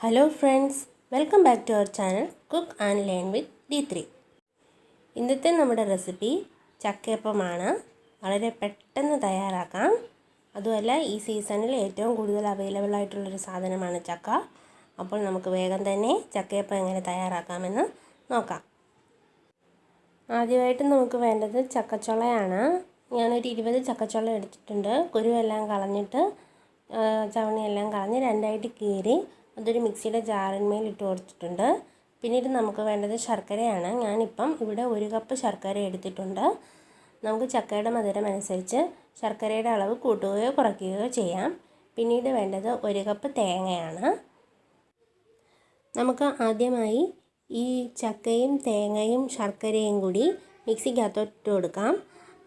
Hello friends welcome back to our channel cook and learn with D three ഇന്നത്തെ നമ്മുടെ recipe ചക്കയപ്പമാണ്. വളരെ പെട്ടെന്ന് തയ്യാറാക്കാം. അതുമല്ല ഈ സീസണിൽ ഏറ്റവും കൂടുതൽ അവൈലബിൾ ആയിട്ടുള്ളൊരു സാധനമാണ് ചക്ക. അപ്പോൾ നമുക്ക് വേഗം തന്നെ ചക്കയപ്പം എങ്ങനെ തയ്യാറാക്കാമെന്ന് നോക്കാം. ആദ്യമായിട്ട് നമുക്ക് വേണ്ടത് ചക്കച്ചുളയാണ്. ഞാനൊരു ഇരുപത് ചക്കച്ചുള എടുത്തിട്ടുണ്ട്. കുരുവെല്ലാം കളഞ്ഞിട്ട് ചവണിയെല്ലാം കളഞ്ഞ് രണ്ടായിട്ട് കീറി അതൊരു മിക്സിയുടെ ജാറിന്മേൽ ഇട്ട് കൊടുത്തിട്ടുണ്ട്. പിന്നീട് നമുക്ക് വേണ്ടത് ശർക്കരയാണ്. ഞാനിപ്പം ഇവിടെ ഒരു കപ്പ് ശർക്കര എടുത്തിട്ടുണ്ട്. നമുക്ക് ചക്കയുടെ മധുരം അനുസരിച്ച് ശർക്കരയുടെ അളവ് കൂട്ടുകയോ കുറയ്ക്കുകയോ ചെയ്യാം. പിന്നീട് വേണ്ടത് ഒരു കപ്പ് തേങ്ങയാണ്. നമുക്ക് ആദ്യമായി ഈ ചക്കയും തേങ്ങയും ശർക്കരയും കൂടി മിക്സിക്കകത്തോട്ട് കൊടുക്കാം.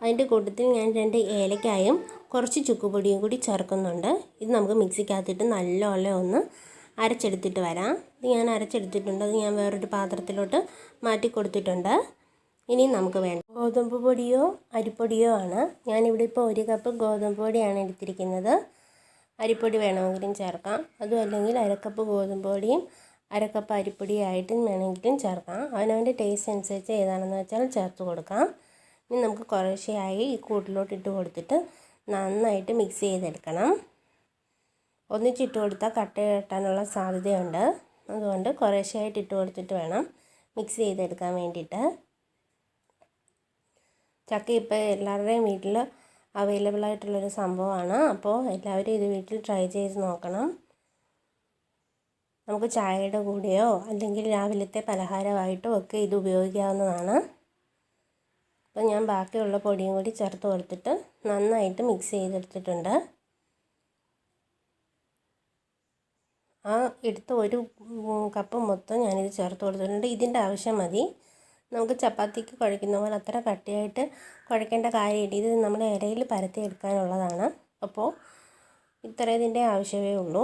അതിന്റെ കൂട്ടത്തിൽ ഞാൻ രണ്ട് ഏലക്കായും കുറച്ച് ചുക്കുപൊടിയും കൂടി ചേർക്കുന്നുണ്ട്. ഇത് നമുക്ക് മിക്സിക്കകത്തിട്ട് നല്ലപോലെ ഒന്ന് അരച്ചെടുത്തിട്ട് വരാം. ഇത് ഞാൻ അരച്ചെടുത്തിട്ടുണ്ട്. അത് ഞാൻ വേറൊരു പാത്രത്തിലോട്ട് മാറ്റി കൊടുത്തിട്ടുണ്ട്. ഇനി നമുക്ക് വേണ്ട. ഗോതമ്പ് പൊടിയോ അരിപ്പൊടിയോ ആണ്. ഞാനിവിടെ ഇപ്പോൾ ഒരു കപ്പ് ഗോതമ്പ് പൊടിയാണ് എടുത്തിരിക്കുന്നത്. അരിപ്പൊടി വേണമെങ്കിലും ചേർക്കാം. അതും അല്ലെങ്കിൽ അരക്കപ്പ് ഗോതമ്പ് പൊടിയും അരക്കപ്പ് അരിപ്പൊടിയായിട്ടും വേണമെങ്കിലും ചേർക്കാം. അവനവന്റെ ടേസ്റ്റ് അനുസരിച്ച് ഏതാണെന്ന് വെച്ചാൽ ചേർത്ത് കൊടുക്കാം. ഇനി നമുക്ക് കുറേശ്ശെയായി ഈ കൂട്ടിലോട്ട് ഇട്ട് കൊടുത്തിട്ട് നന്നായിട്ട് മിക്സ് ചെയ്തെടുക്കണം. ഒന്നിച്ചിട്ട് കൊടുത്താൽ കട്ട കെട്ടാനുള്ള സാധ്യതയുണ്ട്. അതുകൊണ്ട് കുറേശ്ശെയായിട്ട് ഇട്ട് കൊടുത്തിട്ട് വേണം മിക്സ് ചെയ്തെടുക്കാൻ വേണ്ടിയിട്ട്. ചക്ക ഇപ്പോൾ എല്ലാവരുടെയും വീട്ടിൽ അവൈലബിൾ ആയിട്ടുള്ളൊരു സംഭവമാണ്. അപ്പോൾ എല്ലാവരും ഇത് വീട്ടിൽ ട്രൈ ചെയ്ത് നോക്കണം. നമുക്ക് ചായയുടെ കൂടെയോ അല്ലെങ്കിൽ രാവിലത്തെ പലഹാരമായിട്ടോ ഒക്കെ ഇത് ഉപയോഗിക്കാവുന്നതാണ്. അപ്പോൾ ഞാൻ ബാക്കിയുള്ള പൊടിയും കൂടി ചേർത്ത് കൊടുത്തിട്ട് നന്നായിട്ട് മിക്സ് ചെയ്തെടുത്തിട്ടുണ്ട്. ആ എടുത്ത ഒരു കപ്പ് മൊത്തം ഞാനിത് ചേർത്ത് കൊടുത്തിട്ടുണ്ട്. ഇതിന്റെ ആവശ്യം മതി. നമുക്ക് ചപ്പാത്തിക്ക് കുഴയ്ക്കുന്ന പോലെ അത്ര കട്ടിയായിട്ട് കുഴയ്ക്കേണ്ട കാര്യമില്ല. ഇത് നമ്മൾ ഇരയിൽ പരത്തി എടുക്കാനുള്ളതാണ്. അപ്പോൾ ഇത്ര ഇതിന്റെ ആവശ്യമേ ഉള്ളൂ.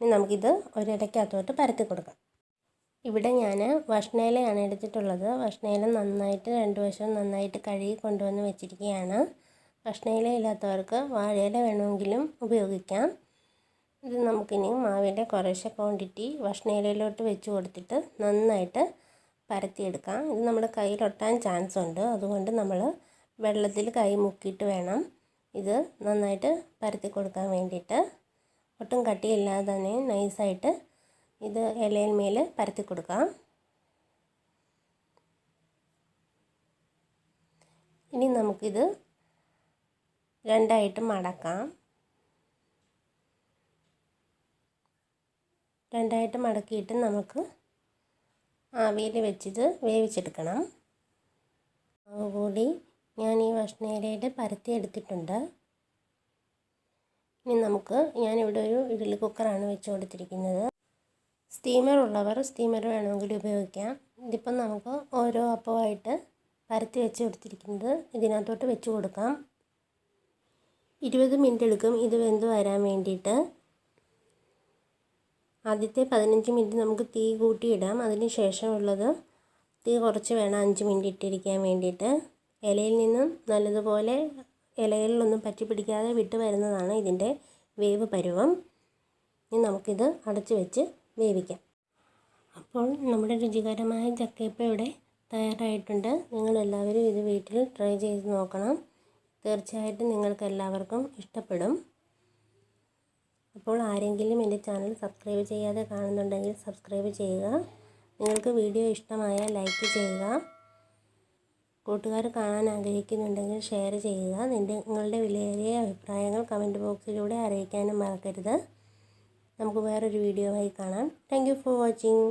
ഇനി നമുക്കിത് ഒരിടയ്ക്കകത്തോട്ട് പരത്തി കൊടുക്കാം. ഇവിടെ ഞാൻ വഷ്ണയിലയാണ് എടുത്തിട്ടുള്ളത്. വഷ്ണയില നന്നായിട്ട് രണ്ട് വശവും നന്നായിട്ട് കഴുകി കൊണ്ടുവന്ന് വെച്ചിരിക്കുകയാണ്. വഷ്ണയില ഇല്ലാത്തവർക്ക് വാഴയില വേണമെങ്കിലും ഉപയോഗിക്കാം. ഇത് നമുക്കിനി മാവിന്റെ കുറേശ്ശെ ക്വാണ്ടിറ്റി ഭക്ഷണയിലയിലോട്ട് വെച്ച് കൊടുത്തിട്ട് നന്നായിട്ട് പരത്തിയെടുക്കാം. ഇത് നമ്മുടെ കയ്യിലൊട്ടാൻ ചാൻസ് ഉണ്ട്. അതുകൊണ്ട് നമ്മൾ വെള്ളത്തിൽ കൈ മുക്കിയിട്ട് വേണം ഇത് നന്നായിട്ട് പരത്തി കൊടുക്കാൻ വേണ്ടിയിട്ട്. ഒട്ടും കട്ടിയില്ലാതെ തന്നെ നൈസായിട്ട് ഇത് ഇലയിൽ പരത്തി കൊടുക്കാം. ഇനി നമുക്കിത് രണ്ടായിട്ട് മടക്കാം. രണ്ടായിട്ട് മടക്കിയിട്ട് നമുക്ക് ആവിയിൽ വെച്ചിത് വേവിച്ചെടുക്കണം. കൂടി ഞാൻ ഈ ഭക്ഷണയിലയിൽ പരത്തി എടുത്തിട്ടുണ്ട്. ഇനി നമുക്ക് ഞാനിവിടെ ഒരു ഇഡ്ഡലി കുക്കറാണ് വെച്ച് കൊടുത്തിരിക്കുന്നത്. സ്റ്റീമർ ഉള്ളവർ സ്റ്റീമർ വേണമെങ്കിൽ ഉപയോഗിക്കാം. ഇതിപ്പം നമുക്ക് ഓരോ അപ്പമായിട്ട് പരത്തി വെച്ച് കൊടുത്തിരിക്കുന്നത് ഇതിനകത്തോട്ട് വെച്ച് കൊടുക്കാം. ഇരുപത് മിനിറ്റ് എടുക്കും ഇത് വെന്ത് വരാൻ വേണ്ടിയിട്ട്. ആദ്യത്തെ പതിനഞ്ച് മിനിറ്റ് നമുക്ക് തീ കൂട്ടിയിടാം. അതിന് ശേഷമുള്ളത് തീ കുറച്ച് വേണം അഞ്ച് മിനിറ്റ് ഇട്ടിരിക്കാൻ വേണ്ടിയിട്ട്. ഇലയിൽ നിന്നും നല്ലതുപോലെ ഇലകളിലൊന്നും പറ്റി പിടിക്കാതെ വിട്ട് വരുന്നതാണ് ഇതിന്റെ വേവ് പരുവം. ഇനി നമുക്കിത് അടച്ച് വെച്ച് വേവിക്കാം. അപ്പോൾ നമ്മുടെ രുചികരമായ ചക്കയപ്പം ഇവിടെ തയ്യാറായിട്ടുണ്ട്. നിങ്ങളെല്ലാവരും ഇത് വീട്ടിൽ ട്രൈ ചെയ്ത് നോക്കണം. തീർച്ചയായിട്ടും നിങ്ങൾക്കെല്ലാവർക്കും ഇഷ്ടപ്പെടും. അപ്പോൾ ആരെങ്കിലും എന്റെ ചാനൽ സബ്സ്ക്രൈബ് ചെയ്യാതെ കാണുന്നുണ്ടെങ്കിൽ സബ്സ്ക്രൈബ് ചെയ്യുക. നിങ്ങൾക്ക് വീഡിയോ ഇഷ്ടമായാൽ ലൈക്ക് ചെയ്യുക. കൂട്ടുകാർ കാണാൻ ആഗ്രഹിക്കുന്നുണ്ടെങ്കിൽ ഷെയർ ചെയ്യുക. നിങ്ങളുടെ വിലയേറിയ അഭിപ്രായങ്ങൾ കമന്റ് ബോക്സിലൂടെ അറിയിക്കാനും മറക്കരുത്. നമുക്ക് വേറൊരു വീഡിയോ ആയി കാണാം താങ്ക് ഫോർ വാച്ചിങ്